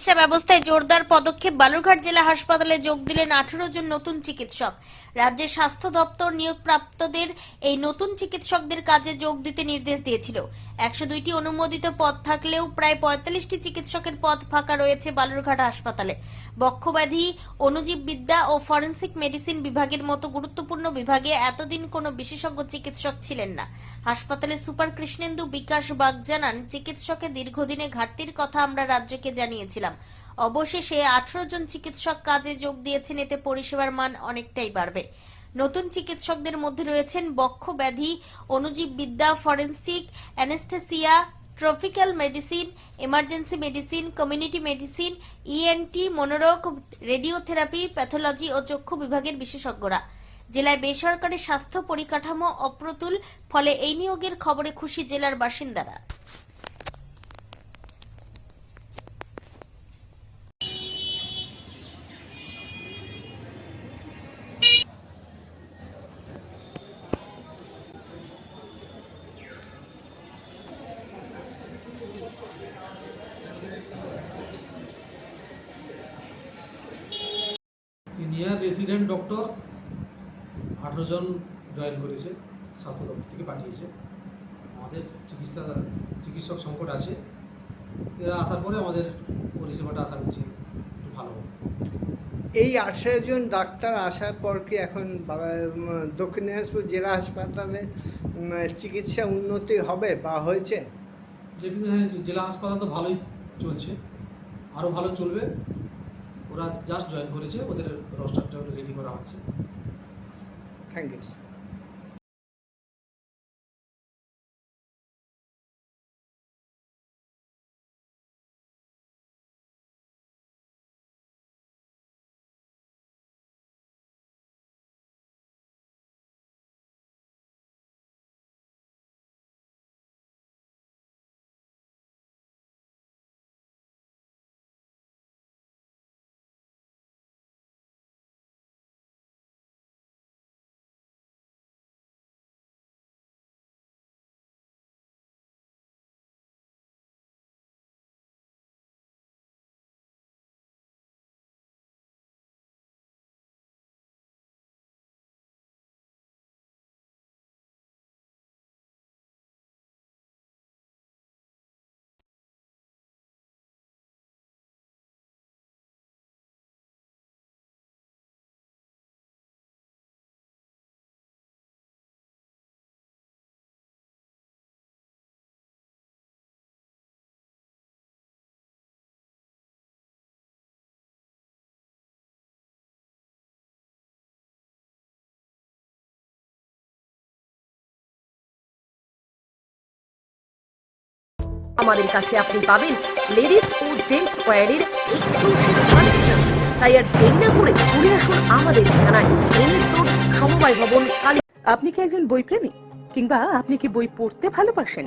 চিকিৎসা ব্যবস্থায় জোরদার পদক্ষেপ বালুরঘাট জেলা হাসপাতালে যোগ দিলেন আঠেরো জন নতুন চিকিৎসক। রাজ্যের স্বাস্থ্য দপ্তর নিয়োগপ্রাপ্তদের এই নতুন চিকিৎসকদের কাজে যোগ দিতে নির্দেশ দিয়েছিল। একশো দুইটি অনুমোদিত পদ থাকলেও প্রায় পঁয়তাল্লিশটি চিকিৎসকের পদ ফাঁকা রয়েছে বালুরঘাট হাসপাতালে। বক্ষব্যাধি অনুজীব বিদ্যা ও ফরেনসিক মেডিসিন বিভাগের মতো গুরুত্বপূর্ণ বিভাগে এতদিন কোনো বিশেষজ্ঞ চিকিৎসক ছিলেন না। হাসপাতালের সুপার কৃষ্ণেন্দু বিকাশ বাগ জানান চিকিৎসকের দীর্ঘদিনে ঘাটতির কথা আমরা রাজ্যকে জানিয়েছিলাম। অবশেষে আঠারো জন চিকিৎসক কাজে যোগ দিয়েছেন, এতে পরিষেবার মান অনেকটাই বাড়বে। নতুন চিকিৎসকদের মধ্যে রয়েছেন বক্ষ ব্যাধি অনুজীব বিদ্যা, forensic, anaesthesia, tropical medicine, emergency medicine, community medicine ENT মনোরোগ, radiotherapy, pathology ও চক্ষু বিভাগের বিশেষজ্ঞরা। জেলায় বেসরকারি স্বাস্থ্য পরিকাঠামো অপ্রতুল, ফলে এই নিয়োগের খবরে খুশি জেলার বাসিন্দারা। সিনিয়র রেসিডেন্ট ডক্টরস আঠেরো জন জয়েন করেছে স্বাস্থ্য দপ্তর থেকে পাঠিয়েছে। আমাদের চিকিৎসা চিকিৎসক সংকট আছে। এরা আসার পরে আমাদের পরিষেবাটা আশা করছি একটু ভালো হবে। এই আঠেরো জন ডাক্তার আসার পর কি এখন দক্ষিণ দিনাজপুর জেলা হাসপাতালে চিকিৎসা উন্নতি হবে বা হয়েছে? জেলা হাসপাতাল তো ভালোই চলছে। আরও ভালো চলবে। ওরা জাস্ট জয়েন করেছে ওদের রোস্টারটা রেডি করা হচ্ছে। থ্যাংক ইউ আমাদের কাছে আপনি পাবেন লেডিস ও জেন্টস ওয়্যারের এক্সক্লুসিভ কালেকশন তাই আর দেরি না করে চলে আসুন আমাদের ঠিকানায় এনএস রোড সমবায় ভবন, কালী আপনি কি একজন বই প্রেমী কিংবা আপনি কি বই পড়তে ভালোবাসেন?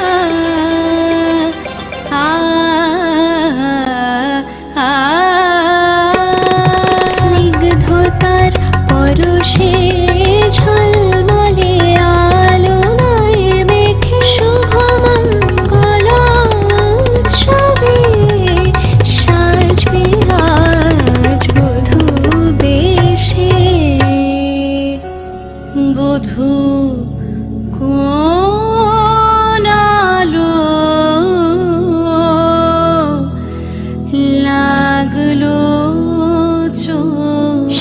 না